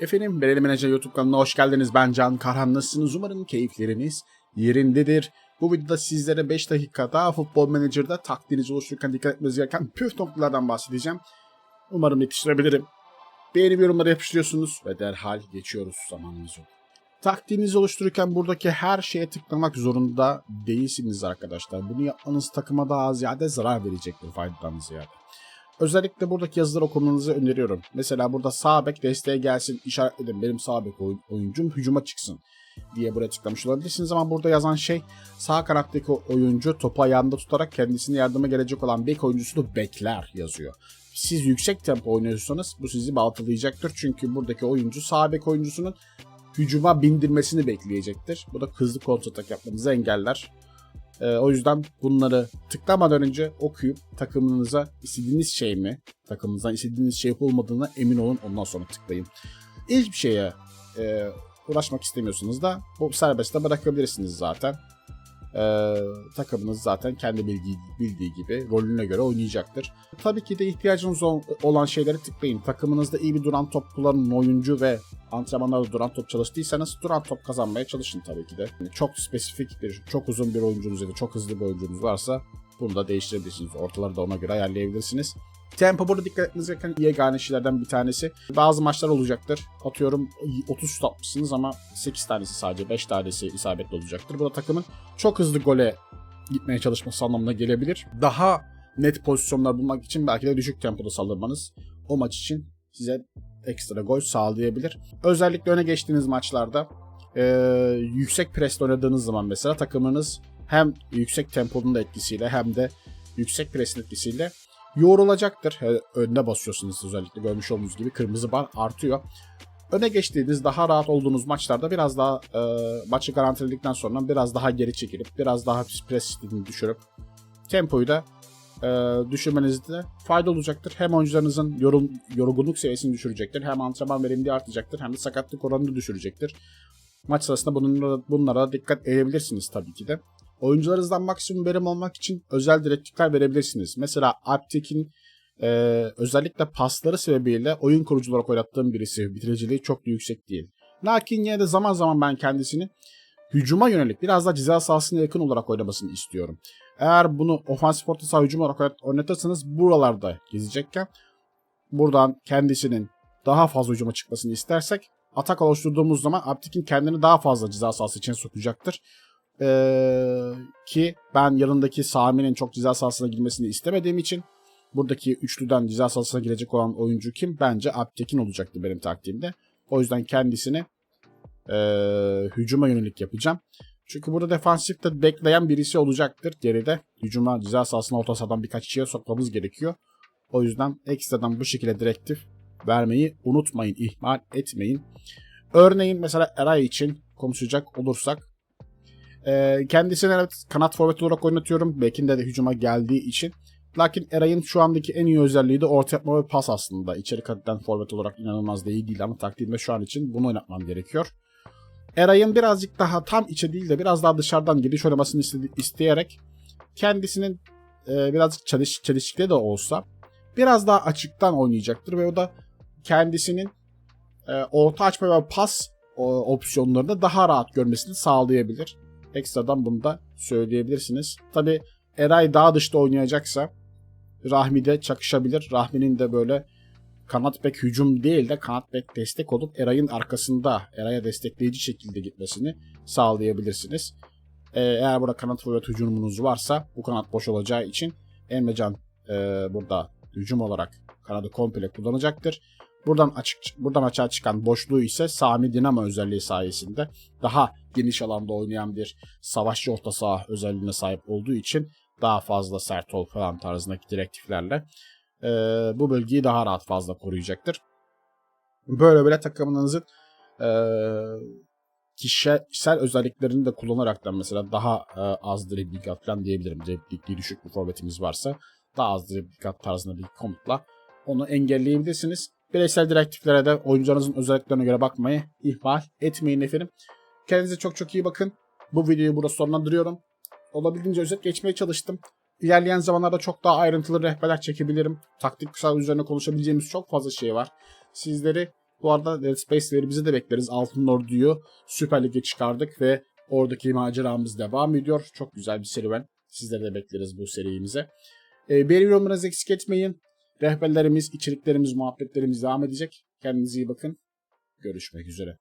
Efendim Bereli Menajer YouTube kanalına hoş geldiniz. Ben Can Karhan. Nasılsınız? Umarım keyifleriniz yerindedir. Bu videoda sizlere 5 dakika daha Futbol Manager'da taktiğinizi oluştururken dikkat etmeniz gereken püf noktalardan bahsedeceğim. Umarım yetiştirebilirim. Beğeni ve yorumları yapıştırıyorsunuz ve derhal geçiyoruz zamanımız yok. Taktiğinizi oluştururken buradaki her şeye tıklamak zorunda değilsiniz arkadaşlar. Bunu yapmanız takıma daha ziyade zarar verecektir faydadan ziyade. Özellikle buradaki yazıları okumanızı öneriyorum. Mesela burada sağ bek desteğe gelsin işaretledim benim sağ bek oyun- oyuncum hücuma çıksın diye buraya tıklamış olabilirsiniz ama burada yazan şey sağ kanattaki oyuncu topu ayağında tutarak kendisine yardıma gelecek olan bek oyuncusunu bekler yazıyor. Siz yüksek tempo oynuyorsanız bu sizi baltalayacaktır çünkü buradaki oyuncu sağ bek oyuncusunun hücuma bindirmesini bekleyecektir. Bu da hızlı kontratak yapmanızı engeller. Ee, o yüzden bunları tıklamadan önce okuyup takımınıza istediğiniz şey mi, takımınızdan istediğiniz şey olmadığına emin olun ondan sonra tıklayın. Hiçbir şeye e, uğraşmak istemiyorsanız da bu serbestte bırakabilirsiniz zaten. Ee, takımınız zaten kendi bildiği, bildiği gibi rolüne göre oynayacaktır. Tabii ki de ihtiyacınız ol- olan şeyleri tıklayın. Takımınızda iyi bir duran top kullanan oyuncu ve antrenmanlarda duran top çalıştıysanız duran top kazanmaya çalışın tabii ki de. Yani çok spesifik bir, çok uzun bir oyuncunuz ya da çok hızlı bir oyuncunuz varsa bunu da değiştirebilirsiniz. Ortaları da ona göre ayarlayabilirsiniz. Tempo burada dikkat etmeniz gereken yegane şeylerden bir tanesi. Bazı maçlar olacaktır. Atıyorum 30 şut atmışsınız ama 8 tanesi sadece 5 tanesi isabetli olacaktır. Bu da takımın çok hızlı gole gitmeye çalışması anlamına gelebilir. Daha net pozisyonlar bulmak için belki de düşük tempoda saldırmanız o maç için size ekstra gol sağlayabilir. Özellikle öne geçtiğiniz maçlarda e, yüksek presle oynadığınız zaman mesela takımınız hem yüksek temponun da etkisiyle hem de yüksek presin etkisiyle yoğrulacaktır. Önüne basıyorsunuz özellikle görmüş olduğunuz gibi kırmızı bar artıyor. Öne geçtiğiniz daha rahat olduğunuz maçlarda biraz daha e, maçı garantiledikten sonra biraz daha geri çekilip biraz daha pres düşürüp tempoyu da e, düşürmenizde fayda olacaktır. Hem oyuncularınızın yorum, yorgunluk seviyesini düşürecektir. Hem antrenman verimliliği artacaktır. Hem de sakatlık oranını düşürecektir. Maç sırasında bunlara, bunlara dikkat edebilirsiniz tabii ki de. Oyuncularınızdan maksimum verim almak için özel direktifler verebilirsiniz. Mesela Alptek'in e, özellikle pasları sebebiyle oyun kurucu olarak oynattığım birisi bitiriciliği çok da yüksek değil. Lakin yine de zaman zaman ben kendisini hücuma yönelik biraz daha ceza sahasına yakın olarak oynamasını istiyorum. Eğer bunu ofansif orta saha hücum olarak oynatırsanız buralarda gezecekken buradan kendisinin daha fazla hücuma çıkmasını istersek atak oluşturduğumuz zaman Aptik'in kendini daha fazla ceza sahası için sokacaktır. Ee, ki ben yanındaki Sami'nin çok ceza sahasına girmesini istemediğim için buradaki üçlüden ceza sahasına girecek olan oyuncu kim? Bence Aptekin olacaktı benim taktiğimde. O yüzden kendisini e, hücuma yönelik yapacağım. Çünkü burada defansifte bekleyen birisi olacaktır geride. Hücuma ceza sahasına orta sahadan birkaç kişiye sokmamız gerekiyor. O yüzden ekstradan bu şekilde direktif vermeyi unutmayın, ihmal etmeyin. Örneğin mesela Eray için konuşacak olursak ee, kendisini evet kanat forvet olarak oynatıyorum. Bekinde de hücuma geldiği için. Lakin Eray'ın şu andaki en iyi özelliği de orta yapma ve pas aslında. İçeri katıdan forvet olarak inanılmaz da iyi değil ama taktiğimde şu an için bunu oynatmam gerekiyor. Eray'ın birazcık daha tam içe değil de biraz daha dışarıdan giriş oynamasını isteyerek kendisinin e, birazcık çalış çelişkili de olsa biraz daha açıktan oynayacaktır ve o da kendisinin e, orta açma ve pas o, opsiyonlarını daha rahat görmesini sağlayabilir. Ekstradan bunu da söyleyebilirsiniz. Tabi Eray daha dışta oynayacaksa Rahmi de çakışabilir. Rahmi'nin de böyle kanat bek hücum değil de kanat bek destek olup Eray'ın arkasında Eray'a destekleyici şekilde gitmesini sağlayabilirsiniz. Ee, eğer burada kanat forvet hücumunuz varsa bu kanat boş olacağı için Emrecan e, burada hücum olarak kanadı komple kullanacaktır. Buradan açık buradan açığa çıkan boşluğu ise Sami Dinamo özelliği sayesinde daha geniş alanda oynayan bir savaşçı orta saha özelliğine sahip olduğu için daha fazla sert ol falan tarzındaki direktiflerle e, bu bölgeyi daha rahat fazla koruyacaktır. Böyle böyle takımınızın e, kişisel özelliklerini de kullanaraktan mesela daha e, az dribbling falan diyebilirim. Dribblingli düşük bir forvetimiz varsa daha az dribbling tarzında bir komutla onu engelleyebilirsiniz. Bireysel direktiflere de oyuncularınızın özelliklerine göre bakmayı ihmal etmeyin efendim. Kendinize çok çok iyi bakın. Bu videoyu burada sonlandırıyorum. Olabildiğince özet geçmeye çalıştım. İlerleyen zamanlarda çok daha ayrıntılı rehberler çekebilirim. Taktik kısal üzerine konuşabileceğimiz çok fazla şey var. Sizleri bu arada Dead Space'lerimizi de bekleriz. Altın Ordu'yu Süper Lig'e çıkardık ve oradaki maceramız devam ediyor. Çok güzel bir serüven. Sizleri de bekleriz bu serimize. E, ee, beni yorumlarınızı eksik etmeyin. Rehberlerimiz, içeriklerimiz, muhabbetlerimiz devam edecek. Kendinize iyi bakın. Görüşmek üzere.